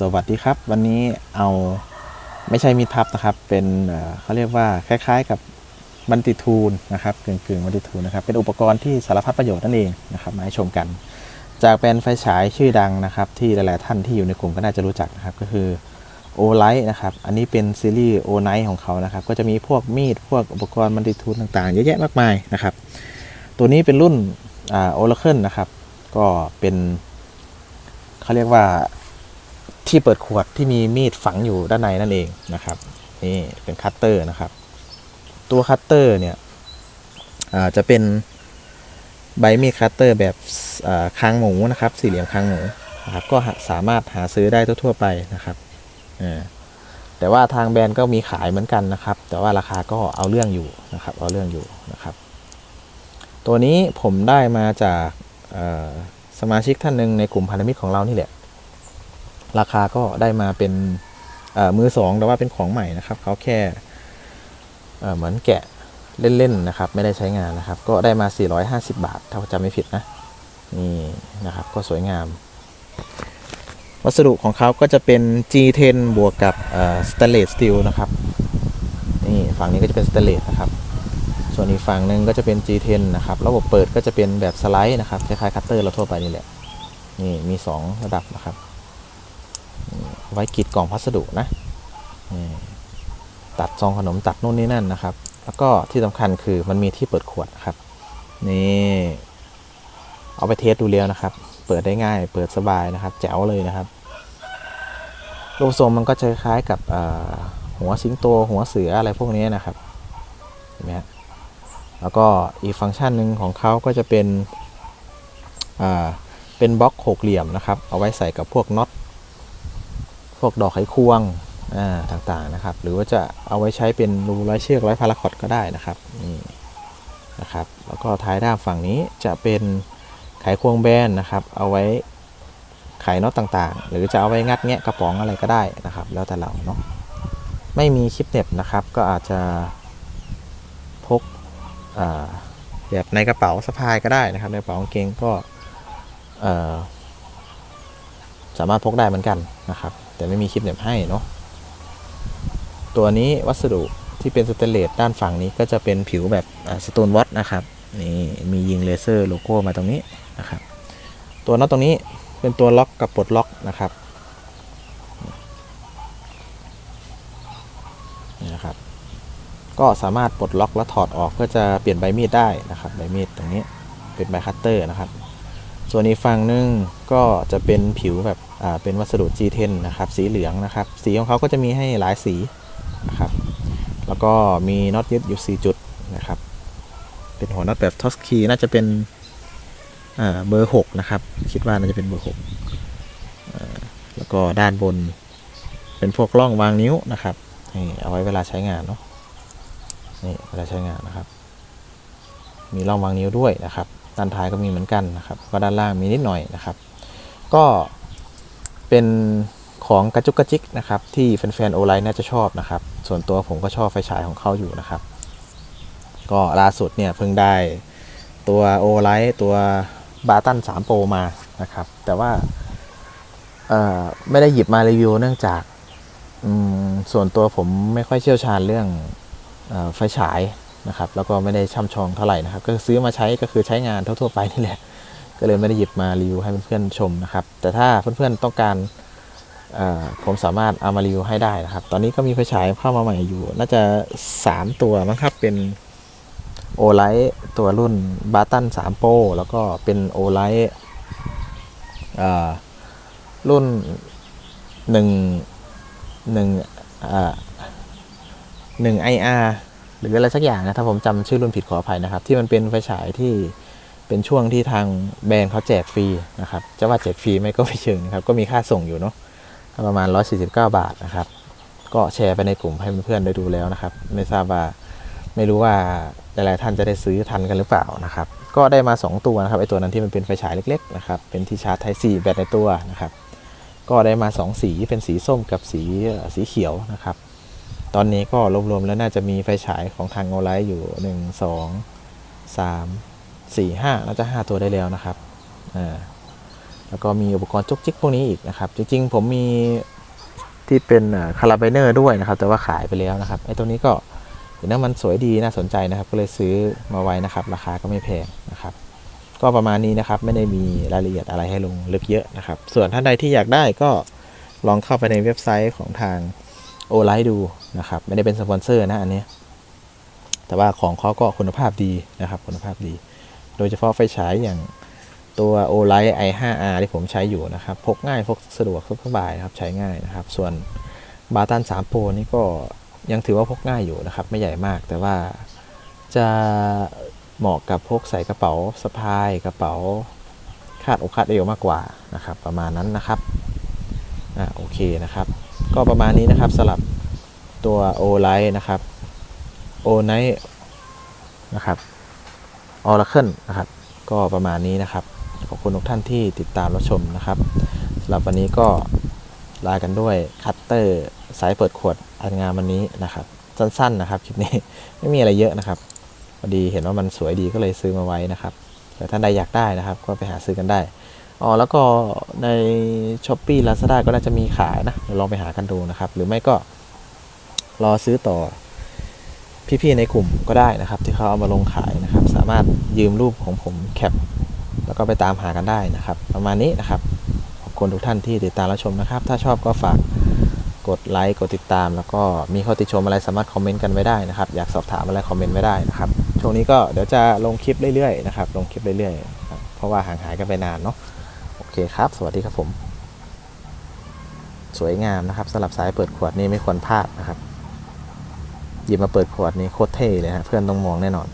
สวัสดีครับ วันนี้เอาไม่ใช่มีดพับนะครับ เป็นเขาเรียกว่าคล้ายๆกับบันติทูลนะครับกึ่งกึ่งบันติทูลนะครับ เป็นอุปกรณ์ที่สารพัดประโยชน์นั่นเองนะครับมาให้ชมกัน จากเป็นไฟฉายชื่อดังนะครับ ที่หลายๆท่านที่อยู่ในกลุ่มก็น่าจะรู้จักนะครับก็คือโอไลท์นะครับ อันนี้เป็นซีรีส์โอไนท์ของเขานะครับ ก็จะมีพวกมีด พวกอุปกรณ์บันติทูลต่างๆ เยอะแยะมากมายนะครับ ตัวนี้เป็นรุ่นโอลาเคิลนะครับ ก็เป็นเขาเรียกว่า ที่เปิดขวดที่มีมีดฝังอยู่ด้านในนั่นเองนะครับนี่เป็นคัตเตอร์นะครับ ตัวคัตเตอร์เนี่ยจะเป็นใบมีดคัตเตอร์แบบคางหมูนะครับ สี่เหลี่ยมคางหมูนะครับก็สามารถหาซื้อได้ทั่วๆไปนะครับแต่ว่าทางแบรนด์ก็มีขายเหมือนกันนะครับ แต่ว่าราคาก็เอาเรื่องอยู่นะครับ เอาเรื่องอยู่นะครับ ตัวนี้ผมได้มาจากสมาชิกท่านหนึ่งในกลุ่มพันธมิตรของเรานี่แหละ ราคาก็ได้มาเป็นมือสองแต่ว่าเป็นของใหม่นะครับเขาแค่เหมือนแกะเล่นๆนะครับ ไม่ได้ใช้งานนะครับ ก็ได้มา 450 บาท ถ้าจำไม่ผิดนะนี่นะครับก็สวยงาม วัสดุของเขาก็จะเป็น G10 บวกกับสเตนเลสสตีลนะครับนี่ฝั่งนี้ก็จะเป็นสเตนเลสนะครับ ส่วนอีกฝั่งหนึ่งก็จะเป็น G10 นะครับ ระบบเปิดก็จะเป็นแบบสไลด์นะครับคล้ายๆคัตเตอร์เราทั่วไปนี่แหละนี่มี 2 ระดับนะครับ ไว้กรีดกล่องพัสดุนะตัดซองขนมตัดนู่นนี่นั่นนะครับ แล้วก็ที่สำคัญคือมันมีที่เปิดขวดครับ นี่เอาไปเทสดูแล้วนะครับ เปิดได้ง่าย เปิดสบายนะครับ แจ๋วเลยนะครับรูปทรงมันก็จะคล้ายกับหัวสิงโตหัวเสืออะไรพวกนี้นะครับเห็นไหมแล้วก็อีกฟังก์ชันหนึ่งของเขาก็จะเป็นเป็นบล็อกหกเหลี่ยมนะครับ เอาไว้ใส่กับพวกน็อต วกดอกไขควงต่างๆนะครับ หรือว่าจะเอาไว้ใช้เป็นรูร้อยเชือกร้อยพาราคอตก็ได้นะครับนี่นะครับแล้วก็ท้ายด้านฝั่งนี้จะเป็นไขควงแบนนะครับ เอาไว้ไขน็อตต่างๆ หรือจะเอาไว้งัดแงะกระป๋องอะไรก็ได้นะครับ แล้วแต่เราเนาะไม่มีคลิปเน็บนะครับ ก็อาจจะพกแบบในกระเป๋าสะพายก็ได้นะครับ ในกระเป๋ากางเกงก็สามารถพกได้เหมือนกันนะครับ แต่ไม่มีคลิปเหน็บให้เนาะตัวนี้วัสดุที่เป็นสเตเลสด้านฝั่งนี้ก็จะเป็นผิวแบบสโตนวอตนะครับนี่มียิงเลเซอร์โลโก้มาตรงนี้นะครับ ตัวน็อตตรงนี้เป็นตัวล็อกกับปลดล็อกนะครับนี่นะครับก็สามารถปลดล็อกและถอดออกเพื่อจะเปลี่ยนใบมีดได้นะครับใบมีดตรงนี้เป็นใบคัตเตอร์นะครับ ส่วนอีกฝั่งหนึงก็จะเป็นผิวแบบอ่าเป็นวัสดุ G10 นะครับ สีเหลืองนะครับ สีของเขาก็จะมีให้หลายสีนะครับ แล้วก็มีน็อตยึดอยู่ 4 จุดนะครับ เป็นหัวน็อตแบบทอสคีน่าจะเป็นเบอร์ 6 นะครับ คิดว่าน่าจะเป็นเบอร์ 6 แล้วก็ด้านบนเป็นพวกร่องวางนิ้วนะครับนี่เอาไว้เวลาใช้งานเนาะนี่เวลาใช้งานนะครับ มีร่องวางนิ้วด้วยนะครับ ด้านท้ายก็มีเหมือนกันนะครับ ก็ด้านล่างมีนิดหน่อยนะครับ ก็เป็นของกระจุกกระจิกนะครับ ที่แฟนๆโอไลน์น่าจะชอบนะครับ ส่วนตัวผมก็ชอบไฟฉายของเขาอยู่นะครับ ก็ล่าสุดเนี่ยเพิ่งได้ตัวโอไลท์ตัวบาตัน3โปรมานะครับ แต่ว่าไม่ได้หยิบมารีวิวเนื่องจากส่วนตัวผมไม่ค่อยเชี่ยวชาญเรื่องอไฟฉาย นะครับแล้วก็ไม่ได้ช่ำชองเท่าไหร่นะครับก็ซื้อมาใช้ก็คือใช้งานทั่วๆไปนี่แหละก็เลยไม่ได้หยิบมารีวิวให้เพื่อนๆชมนะครับแต่ถ้าเพื่อนๆต้องการผมสามารถเอามารีวิวให้ได้นะครับ ตอนนี้ก็มีไฟฉายเข้ามาใหม่อยู่ น่าจะ 3 ตัวมั้งครับ เป็นโอไลท์ตัวรุ่นบาตัน3โปรแล้วก็เป็นโอไลท์รุ่น1 1อ่า1 IR ห รืออะไรสักอย่างนะถ้าผมจำชื่อรุ่นผิดขออภัยนะครับ ที่มันเป็นไฟฉายที่เป็นช่วงที่ทางแบรนด์เขาแจกฟรีนะครับจะว่าแจกฟรีไหมก็ไม่เชิงนะครับ ก็มีค่าส่งอยู่เนาะประมาณ 149 บาทนะครับ ก็แชร์ไปในกลุ่มให้เพื่อนๆได้ดูแล้วนะครับ ไม่ทราบว่าไม่รู้ว่าหลายๆท่านจะได้ซื้อทันกันหรือเปล่านะครับ ก็ได้มา 2 ตัวนะครับไอตัวนั้นที่มันเป็นไฟฉายเล็กๆนะครับเป็นที่ชาร์จไทซีแบตในตัวนะครับ ก็ได้มา 2 สีเป็นสีส้มกับสีสีเขียวนะครับ ตอนนี้ก็รวมๆแล้วน่าจะมีไฟฉายของทางโอไลท์อยู่ 1 2 3 4 5น่าจะ 5 ตัวได้แล้วนะครับอ่าแล้วก็มีอุปกรณ์จุกจิกพวกนี้อีกนะครับ จริง ๆ ผมมีที่เป็นคาราบเนอร์ด้วยนะครับ แต่ว่าขายไปแล้วนะครับไอ้ตัวนี้ก็เห็นว่ามันสวยดีน่าสนใจนะครับ ก็เลยซื้อมาไว้นะครับ ราคาก็ไม่แพงนะครับ ก็ประมาณนี้นะครับ ไม่ได้มีรายละเอียดอะไรให้ลงลึกเยอะนะครับ ส่วนท่านใดที่อยากได้ก็ลองเข้าไปในเว็บไซต์ของทาง โอไลท์ดูนะครับ ไม่ได้เป็นสปอนเซอร์นะอันนี้ แต่ว่าของเขาก็คุณภาพดีนะครับ คุณภาพดี โดยเฉพาะไฟฉายอย่างตัว o l i g h t i5r ที่ผมใช้อยู่นะครับ พกง่ายพกสะดวกสบายนะครับ ใช้ง่ายนะครับ ส่วนบาตัน3 Pro นี่ก็ยังถือว่าพกง่ายอยู่นะครับ ไม่ใหญ่มาก แต่ว่าจะเหมาะกับพกใส่กระเป๋าสะพายกระเป๋าคาดอกคาดเอวมากกว่านะครับ ประมาณนั้นนะครับอ่าโอเคนะครับ ก็ประมาณนี้นะครับสำหรับตัว o l i g h t นะครับ o n i g h t นะครับ Oracle นะครับ ก็ประมาณนี้นะครับ ขอบคุณทุกท่านที่ติดตามรับชมนะครับสำหรับวันนี้ก็ลากันด้วยคัตเตอร์สายเปิดขวดอันงามวันนี้นะครับ สั้นๆนะครับคลิปนี้ไม่มีอะไรเยอะนะครับพอดีเห็นว่ามันสวยดีก็เลยซื้อมาไว้นะครับแต่ท่านใดอยากได้นะครับ ก็ไปหาซื้อกันได้ อ๋อแล้วก็ใน s h อ p e e Lazada ก็น่าจะมีขายนะเดี๋ยวลองไปหากันดูนะครับ หรือไม่ก็รอซื้อต่อพี่ๆในกลุ่มก็ได้นะครับ ที่เขาเอามาลงขายนะครับ สามารถยืมรูปของผมแคปแล้วก็ไปตามหากันได้นะครับ ประมาณนี้นะครับขอบคุณทุกท่านที่ติดตามรับชมนะครับ ถ้าชอบก็ฝากกดไลค์กดติดตาม แล้วก็มีข้อติชมอะไรสามารถคอมเมนต์กันไว้ได้นะครับ อยากสอบถามอะไรคอมเมนต์ไว้ได้นะครับช่วงนี้ก็เดี๋ยวจะลงคลิปเรื่อยๆนะครับลงคลิปเรื่อยๆเพราะว่าห่างหายกันไปนานเนาะ โอเคครับ สวัสดีครับผม สวยงามนะครับสำหรับสายเปิดขวดนี่ไม่ควรพลาดนะครับหยิบมาเปิดขวดนี้โคตรเท่เลยฮะเพื่อนต้องมองแน่นอน